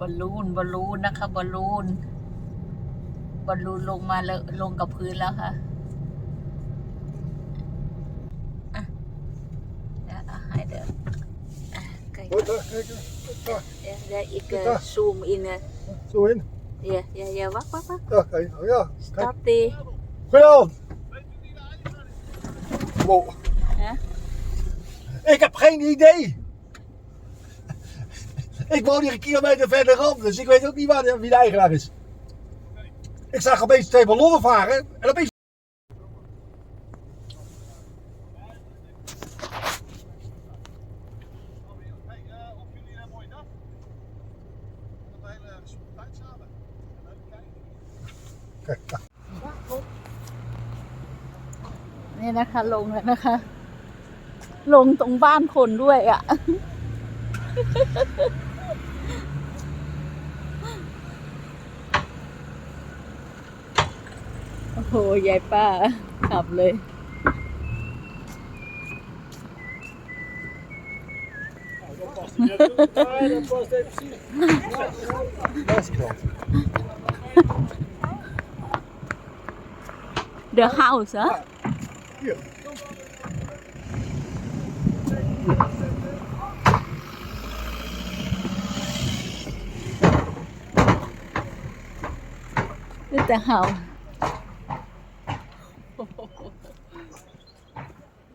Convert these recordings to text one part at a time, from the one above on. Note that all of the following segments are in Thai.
บอลลูนบอลลูนนะคะบอลลูนบอลลูนลงมาเลยลงกับพื้นแล้วค่ะเดี๋ยวอีกซูมอินนะซูมอินเย่เย่เย่วักวักวักโอเคโอเคสต็อปตีไปแล้วโว้เอ๊ะกับเพลงดีดี Ik woon hier een kilometer verderop, dus ik weet ook niet waar wie de eigenaar is. Ik zag opeens twee ballonnen varen en een opeens. นี่นะคะลงแล้วนะคะ ลงตรงบ้านคนด้วยอะ่ะโหยายป้าขับเลย The house, huh? The house.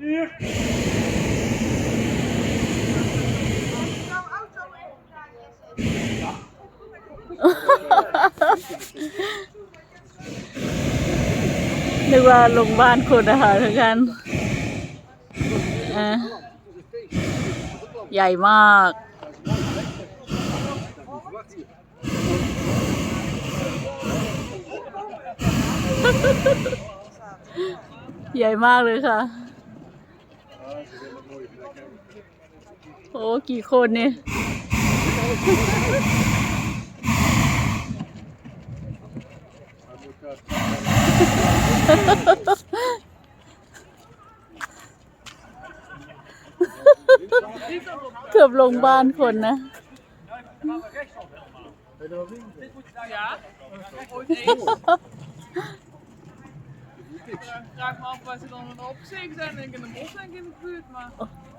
นึกว่าลงบ้านคนนะคะทุกท่านใหญ่มาก ใหญ่มากเลยค่ะโอ้กี่คนเนี่ย เกือบลงบ้านคนนะเ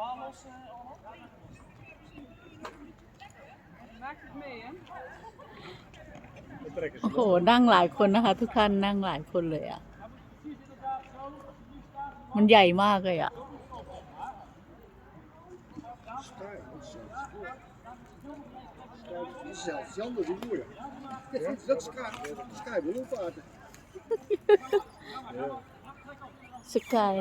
โอ้โห นั่งหลายคนนะคะทุกท่านนั่งหลายคนเลยอ่ะ มันใหญ่มากเลยอ่ะสกาย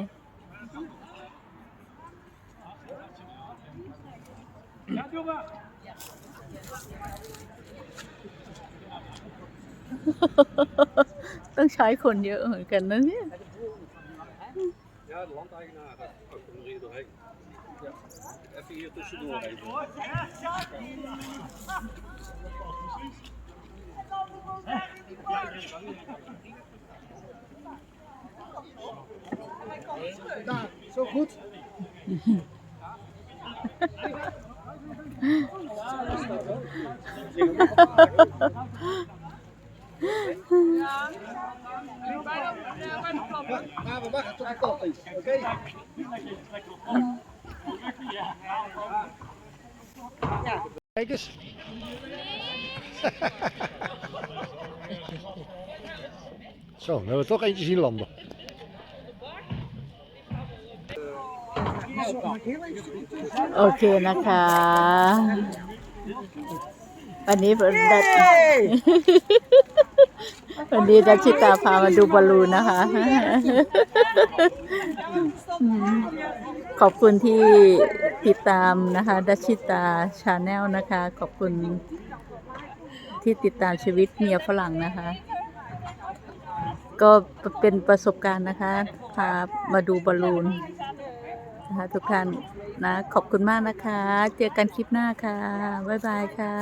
ต้องใช้คนเยอะเหมือนกันนะเนี่ย Ja, de landeigenaar ook om er doorheen. Ja. Even hier tussendoor. Even. Daar, zo goed. Kijk eens. Zo, we hebben toch eentje zien landen. โอเคนะคะวันนี้ดัวันนี้ดัชชิตาพามาดูบอลลูนนะคะ ขอบคุณที่ติดตามนะคะดัชชิตาชาแนลนะคะ ขอบคุณที่ติดตามชีวิตเมียฝรั่งนะคะ ก็เป็นประสบการณ์นะคะพามาดูบอลลูนนะคะทุกท่านนะขอบคุณมากนะคะ เจอกันคลิปหน้าค่ะ บ๊ายบายค่ะ